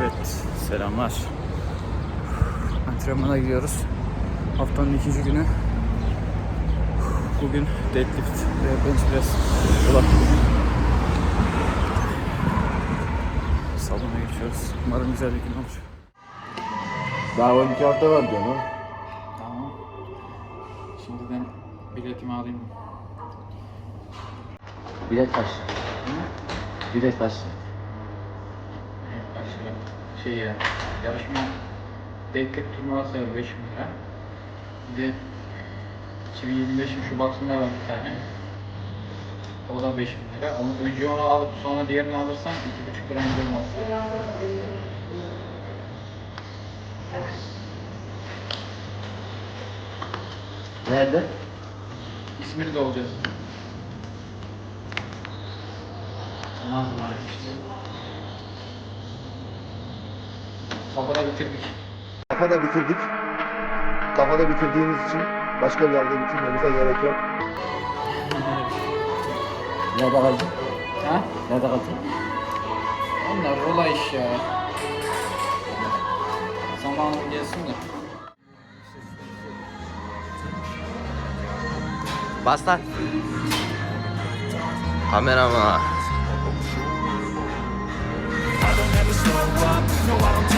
Evet, selamlar. Antrenmana gidiyoruz. Haftanın ikinci günü. Bugün deadlift ve bench press salona geçiyoruz. Umarım güzel bir gün olur. Daha 12 hafta var diyorsun ha? Tamam. Şimdiden biletimi alayım. Bilet kaç? Bilet kaç? Şey ya, yarışma deadlift turnuvası var 5 bin lira. Bir de 2025'in Şubat'ında var bir tane. O da 5 bin lira. Onu, önce onu alıp sonra diğerini alırsan 2,5 lira indirim olur. Nerede? İzmir'de olacağız. Sonra işte. Kafada bitirdik. Kafada bitirdik. Kafada bitirdiğimiz için başka bir yerde bitirmemize gerek yok. Nerede kaldın? Ha? Nerede kaldın? Onlar kolay iş ya. Zamanım gelsin de. Bas lan. Kamerama. I'll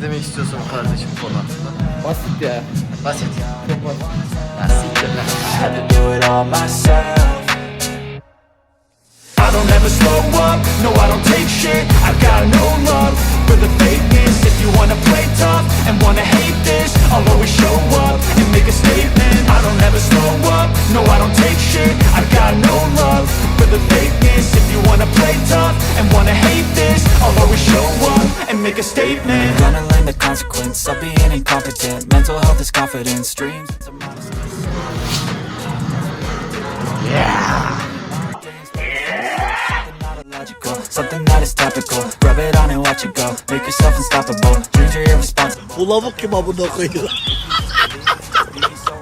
Ne demek istiyorsun kardeşim konu hakkında? Basit ya. Basit. Çok basit. Ya siktir lan. had to do it all myself I don't ever slow up, no I don't take shit I've got no love for the fakeness If you wanna play tough and wanna hate this I'll always show up and make a statement I don't ever slow up, no I don't take shit I've got no love for the fakeness If you wanna play tough and wanna hate this I'll always show up and make a statement. Gonna learn the consequence of being incompetent. Mental health is confidence, dreams Logical, something that is topical. Rub it on and watch it go. Make yourself unstoppable. Dreams are irresponsible. Bu lavuk kim amına koydu?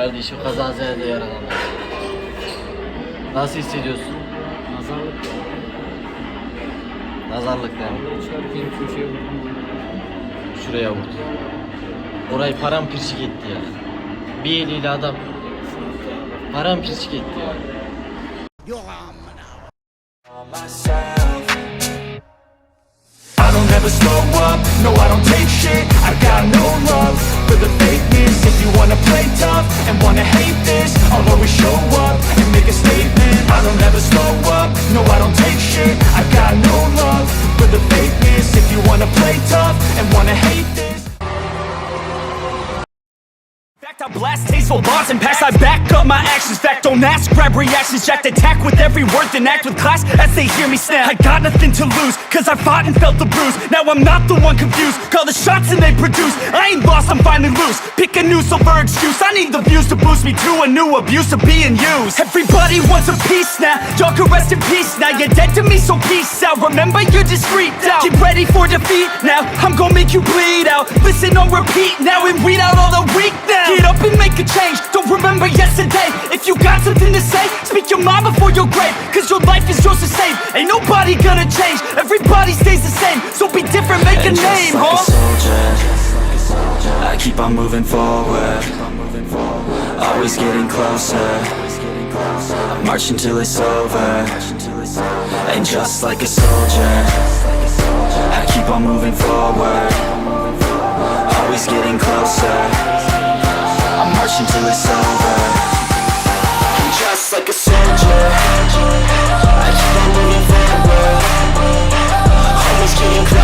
Kardeşim kazazede yaralandı. Nasıl hissediyorsun? Nazarlık. Nazarlık yani. Çıkarken köşeye vurdum. Şuraya vurdu. Orayı paramparçık etti ya. Bir eliyle adam paramparçık etti ya. myself I don't ever slow up, no I don't take shit I got no love wanna hate this thoughts and past. I back up my actions Fact, don't ask, grab reactions Jacked attack with every word Then act with class as they hear me snap. I got nothing to lose, cause I fought and felt the bruise. Now I'm not the one confused Call the shots and they produce. I ain't lost, I'm finally loose. Pick a new silver excuse I need the views to boost me to a new abuse of being used. Everybody wants a piece now Y'all can rest in peace now. You're dead to me so peace out. Remember you're discreet out Get ready for defeat now I'm gonna make you bleed out. Listen on repeat now And weed out all the weak now. Get up and make a change Don't remember yesterday If you got something to say Speak your mind before your grave Cause your life is yours to save Ain't nobody gonna change Everybody stays the same So be different, make a And name, just like huh? a soldier, I keep on moving forward. Always getting closer. I march until it's over. And just like a soldier, I keep on moving forward. Always getting closer. March until it's over. And just like a soldier, I keep on moving forward. Always getting closer.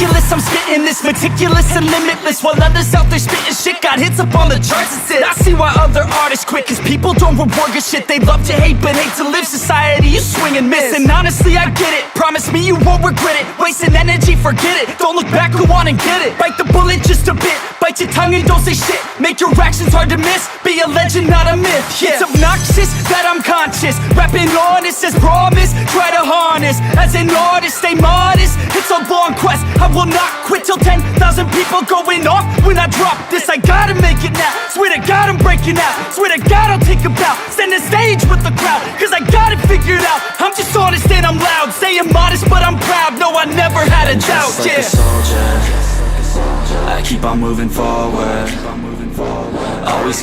Ridiculous, I'm spitting this meticulous and limitless While others out there spitting shit. Got hits up on the charts and shit I see why other artists quit Cause people don't reward good shit. They love to hate but hate to live. Society you swing and miss. And honestly I get it. Promise me you won't regret it. Wasting energy, forget it. Don't look back, go on and get it. Bite the bullet just a bit. Bite your tongue and don't say shit. Make your actions hard to miss. Be a legend, not a myth. Yeah. It's obnoxious that I'm conscious. Rapping honest as promise Try to harness. As an artist, stay modest. It's a long quest I will not quit till 10,000 people going off when I drop this. I gotta make it now. Swear to God, I'm breaking out. Swear to God, I'll take a bow. Stand the stage with the crowd, cause I got it figured out. I'm just honest and I'm loud. Say I'm modest, but I'm proud. No, I never had a doubt. Like yeah. a soldier, I keep on moving forward. Always